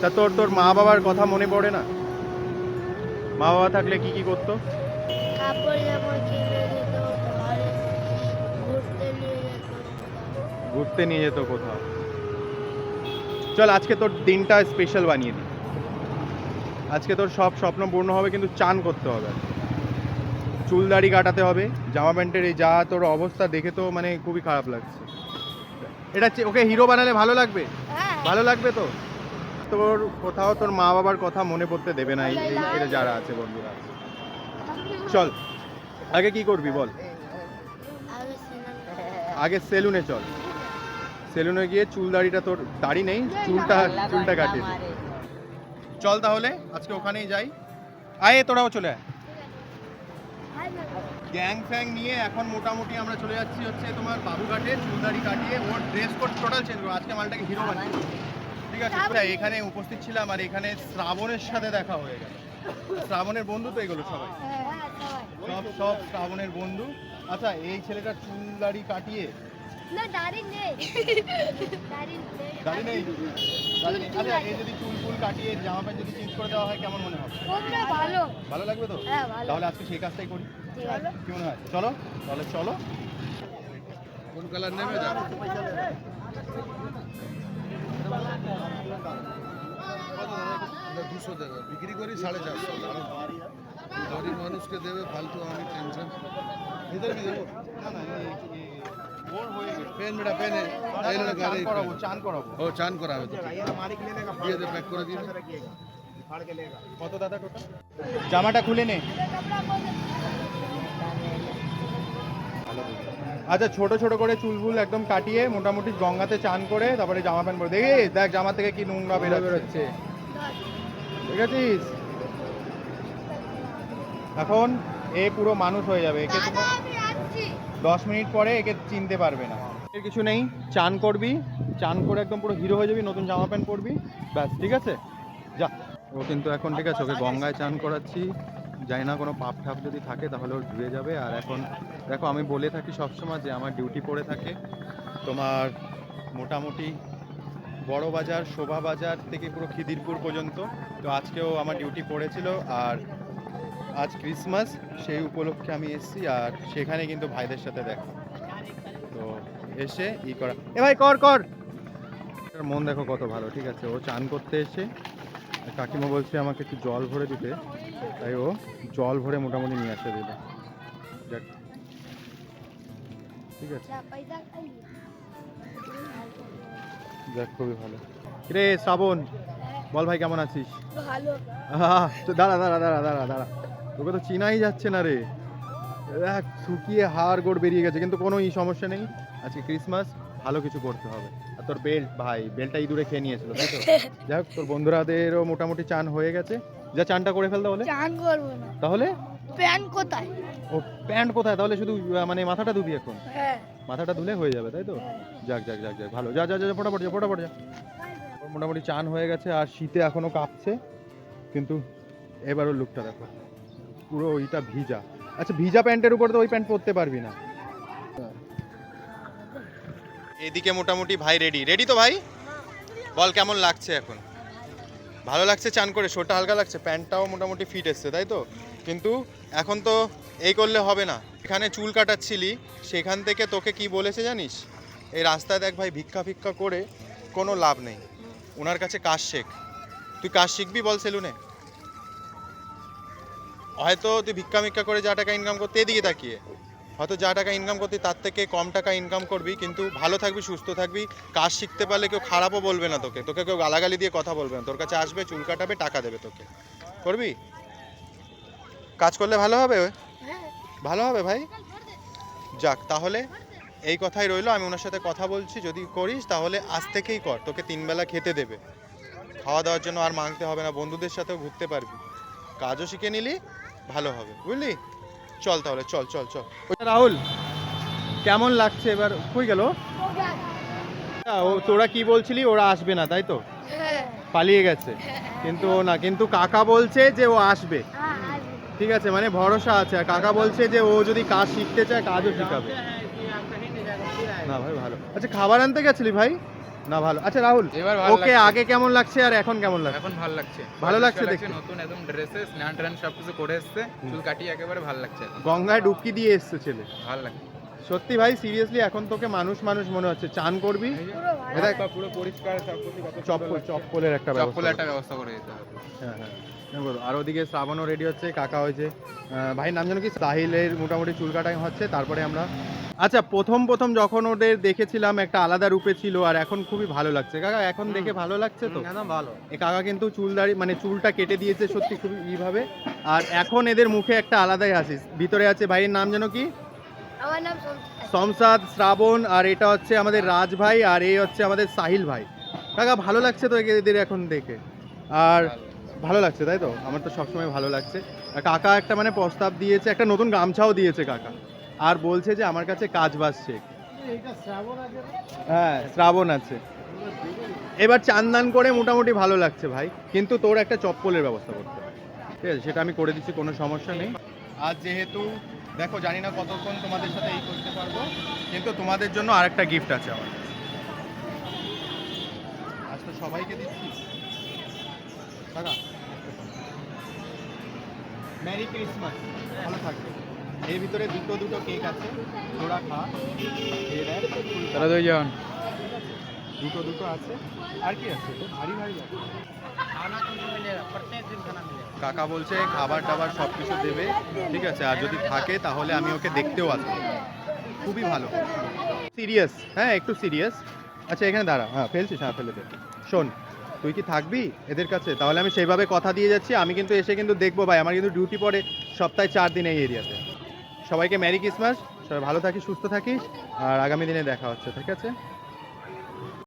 তা তোর তোর মা বাবার কথা মনে পড়ে না? মা বাবা থাকলে কি কি করতো? ঘুরতে নিয়ে যেত। কোথাও। চল আজকে তোর দিনটা স্পেশাল বানিয়ে দিই। আজকে তোর সব স্বপ্ন পূর্ণ হবে কিন্তু চান করতে হবে। চুল দাড়ি কাটাতে হবে জামা প্যান্টের এই যা তোর অবস্থা দেখে তো মানে খুবই খারাপ লাগছে। এটা ওকে হিরো বানালে ভালো লাগবে? হ্যাঁ। ভালো লাগবে তো? তোর কোথাও তোর মা বাবার কথা মনে পড়তে দেবে না, এই এরা যারা আছে, বন্ধুরা চল, আগে কি করবি বল? আগে সেলুনে চল। সেলুনে গিয়ে চুল দাড়িটা তোর, দাড়ি নেই, চুলটা চুলটা কাটিয়ে চল তাহলে, আজকে ওখানেই যাই। আয় তোরাও চলে আয়। গ্যাং ফ্যাং নিয়ে এখন মোটামুটি আমরা চলে যাচ্ছি হচ্ছে তোমার বাবুঘাটে, চুলদাড়ি কাটিয়ে, ওর ড্রেস কোড টোটাল চেঞ্জ করব আজকে মালটাকে হিরো বানিয়ে। ঠিক আছে এখানে উপস্থিত ছিলাম আর এখানে শ্রাবণের সাথে দেখা হয়ে গেল। শ্রাবণের বন্ধু তো এগুলো সবাই। সব সব শ্রাবণের বন্ধু। আচ্ছা এই ছেলেটার চুল দাড়ি কাটিয়ে? না দাড়ি নেই। দাড়ি নেই। আচ্ছা এই যদি চুল ফুল কাটিয়ে জামা প্যান্ট যদি চেঞ্জ করে দেওয়া হয় কেমন মনে হবে ভালো। ভালো লাগবে তো? হ্যাঁ তাহলে আজকে সেই কাজটাই করি। কি মনে হয়? চলো তাহলে চলো। কোন কালার নেবে? এটা দুশো দেবে। বিক্রি করি সাড়ে চারশো। গরিব মানুষকে দেবে ফালতু আমি টেনশন ভিতরে কি দেবো? পেন বেটা পেন করাবো চান করাবো। ও চান করা হবে দিয়ে দে প্যাক করে দিয়ে কত দাদা টোটাল জামাটা খুলে নে। আচ্ছা ছোট ছোট করে চুলগুল একদম কাটিয়ে মোটামুটি গঙ্গাতে চান করে তারপরে জামা প্যান্ট পরে দেখি দেখ জামা থেকে কি নোংরা বেরো বেরোচ্ছে। ঠিক আছিস এখন এ পুরো মানুষ হয়ে যাবে একে দশ মিনিট পরে একে চিনতে পারবে না। এর কিছু নেই চান করবি চান করে একদম পুরো হিরো হয়ে যাবি নতুন জামা প্যান্ট পরবি ব্যাস ঠিক আছে? যা। ও কিন্তু এখন ঠিক আছে ওকে গঙ্গায় চান করাচ্ছি। জানি না, কোনো পাপ ঠাপ যদি থাকে তাহলে ওর ধুয়ে যাবে। আর এখন দেখো, আমি বলে থাকি সবসময় যে আমার ডিউটি পড়ে থাকে। তোমার মোটামুটি বড় বাজার, শোভা বাজার থেকে পুরো খিদিরপুর পর্যন্ত। তো আজকেও আমার ডিউটি পড়েছিল আর আজ ক্রিসমাস সেই উপলক্ষে আমি এসেছি আর সেখানে কিন্তু ভাইদের সাথে দেখা। তো এসে ই করা। এ ভাই, কর কর। মন দেখো কত ভালো, ঠিক আছে? ও চান করতে এসে কাকিমা বলছে আমাকে একটু জল ভরে দিতে তাই ও জল ভরে মোটামুটি নিয়ে আসে দিল। যাক। ঠিক আছে। যাক খুবই ভালো। রে শ্রাবণ বল ভাই কেমন আছিস? ভালো। দাঁড়া দাঁড়া দাঁড়া দাঁড়া দাঁড়া। তোকে তো চিনাই যাচ্ছে না রে। দেখ শুকিয়ে হাড় গোড় বেরিয়ে গেছে কিন্তু কোনো ই সমস্যা নেই। আজকে ক্রিসমাস ভালো কিছু করতে হবে। তোর বেল্ট ভাই বেল্টটা ইঁদুরে খেয়ে নিয়েছিল তাই তো যাই হোক তোর বন্ধুরাদেরও মোটামুটি চান হয়ে গেছে। যা চানটা করে ফেল তাহলে। চান করব না। তাহলে? প্যান্ট কোথায়? ও প্যান্ট কোথায়? তাহলে শুধু মানে মাথাটা ধুবি এখন। হ্যাঁ। মাথাটা ধুলে হয়ে যাবে তাই তো? যাক যাক যাক যাক ভালো। যা যা যা ফটাফট যা ফটাফট যা। মোটামুটি চান হয়ে গেছে আর শীতে এখনও কাঁপছে। কিন্তু এবারও লুকটা দেখো। পুরো ওইটা ভিজা। আচ্ছা ভিজা প্যান্টের উপর তো ওই প্যান্ট পরতে পারবি না। এদিকে মোটামুটি ভাই রেডি রেডি তো ভাই? বল কেমন লাগছে এখন? ভালো লাগছে চান করে, শোটা হালকা লাগছে, প্যান্টটাও মোটামুটি ফিট এসছে, তাই তো? কিন্তু এখন তো এই করলে হবে না। এখানে চুল কাটাচ্ছিলি, সেখান থেকে তোকে কি বলেছে জানিস? এই রাস্তায় দেখ ভাই, ভিক্ষা ভিক্ষা করে কোনো লাভ নেই। ওনার কাছে কাজ শেখ। তুই কাজ শিখবি বল সেলুনে? হয়তো তুই ভিক্ষা ভিক্ষা করে যা টাকা ইনকাম করতে, এদিকে তাকিয়ে। হয়তো যা টাকা ইনকাম করতে, তার থেকে কম টাকা ইনকাম করবি, কিন্তু ভালো থাকবি, সুস্থ থাকবি, কাজ শিখতে পারলে কেউ খারাপও বলবে না তোকে তোকে কেউ গালাগালি দিয়ে কথা বলবে না, তোর কাছে আসবে, চুল কাটাবে, টাকা দেবে তোকে। করবি? কাজ করলে ভালো হবে? ভালো হবে ভাই? যাক, তাহলে এই কথাই রইল, আমি ওনার সাথে কথা বলছি, যদি করিস তাহলে আজ থেকেই কর, তোকে তিনবেলা খেতে দেবে। খাওয়া দাওয়ার জন্য আর মাংতে হবে না, বন্ধুদের সাথেও ঘুরতে পারবি। কাজও শিখে নিলি, ভালো হবে, বুঝলি? চল তাহলে, চল চল চল। রাহুল, কেমন লাগছে এবার? কই গেল? ও, তোরা কি বলছিলি? ওরা আসবে না, তাই তো? পালিয়ে গেছে। কিন্তু ও না, কিন্তু কাকা বলছে যে ও আসবে। ঠিক আছে মানে ভরসা আছে। আর কাকা বলছে যে ও যদি কাজ শিখতে চায়, কাজও শিখাবে। না ভাই, ভালো। আচ্ছা খাবার আনতে গেছিলি ভাই? না ভালো। আচ্ছা রাহুল এবার ভালো ওকে আগে কেমন লাগছে আর এখন কেমন লাগছে? এখন ভালো লাগছে। ভালো লাগছে দেখতে? নতুন একদম ড্রেসে স্নান টান সবকিছু করে এসছে। চুল কাটিয়ে একেবারে ভালো লাগছে গঙ্গায় ডুবকি দিয়ে এসছে ছেলে। ভালো লাগছে। সত্যি ভাই সিরিয়াসলি এখন তোকে মানুষ মানুষ মনে হচ্ছে। চান করবি? এটা এটা পুরো পরিষ্কার চপ্পল চপ্পলের একটা ব্যবস্থা চপ্পলের একটা ব্যবস্থা করে দিতে হবে। হ্যাঁ হ্যাঁ। বলো। আর ওদিকে শ্রাবণও রেডি হচ্ছে কাকা হয়েছে। ভাইয়ের নাম যেন কি? সাহিলের মোটামুটি চুল কাটাই হচ্ছে তারপরে আমরা আচ্ছা প্রথম প্রথম যখন ওদের দেখেছিলাম একটা আলাদা রূপে ছিল আর এখন খুবই ভালো লাগছে। কাকা এখন দেখে ভালো লাগছে তো? একদম ভালো। এ কাকা কিন্তু চুল দাড়ি মানে চুলটা কেটে দিয়েছে সত্যি খুবই ইভাবে আর এখন এদের মুখে একটা আলাদাই হাসিস। ভিতরে আছে ভাইয়ের নাম যেন কি? আমার নাম সমসাদ। শ্রাবণ আর এটা হচ্ছে আমাদের রাজ ভাই আর এই হচ্ছে আমাদের সাহিল ভাই। কাকা ভালো লাগছে তো একে- এদের এখন দেখে? আর ভালো লাগছে তাই তো? আমার তো সবসময় ভালো লাগছে। আর কাকা একটা মানে প্রস্তাব দিয়েছে একটা নতুন গামছাও দিয়েছে কাকা। আর বলছে যে আমার কাছে কাজ শেখ। হ্যাঁ শ্রাবণ আছে। এবার চান্দান করে মোটামুটি ভালো লাগছে ভাই কিন্তু তোর একটা চপ্পলের ব্যবস্থা করতে হবে। ঠিক আছে সেটা আমি করে দিচ্ছি কোনো সমস্যা নেই। আর যেহেতু দেখো জানি না কতক্ষণ তোমাদের সাথে এই করতে পারব কিন্তু তোমাদের জন্য আরেকটা গিফট আছে আমার। আজ তো সবাইকে দিচ্ছি। দাদা মেরি ক্রিসমাস ভালো থাকবে এর ভিতরে দুটো দুটো কেক আছে তোরা খা খেয়ে দুইজন। দুটো দুটো আছে। আর কি আছে? ভারী ভারী লাগছে কাকা বলছে খাবার টাবার সব কিছু দেবে ঠিক আছে? আর যদি থাকে তাহলে আমি ওকে দেখতেও আসব। খুবই ভালো। সিরিয়াস হ্যাঁ একটু সিরিয়াস। আচ্ছা এখানে দাঁড়া। হ্যাঁ ফেলছিস হ্যাঁ ফেলে দে। শোন তুই কি থাকবি এদের কাছে? তাহলে আমি সেইভাবে কথা দিয়ে যাচ্ছি। আমি কিন্তু এসে কিন্তু দেখব ভাই আমার কিন্তু ডিউটি পড়ে সপ্তাহে চার দিন এই এরিয়াতে সবাইকে ম্যারি ক্রিসমাস। সবাই ভালো থাকিস, সুস্থ থাকিস, আর আগামী দিনে দেখা হচ্ছে, ঠিক আছে?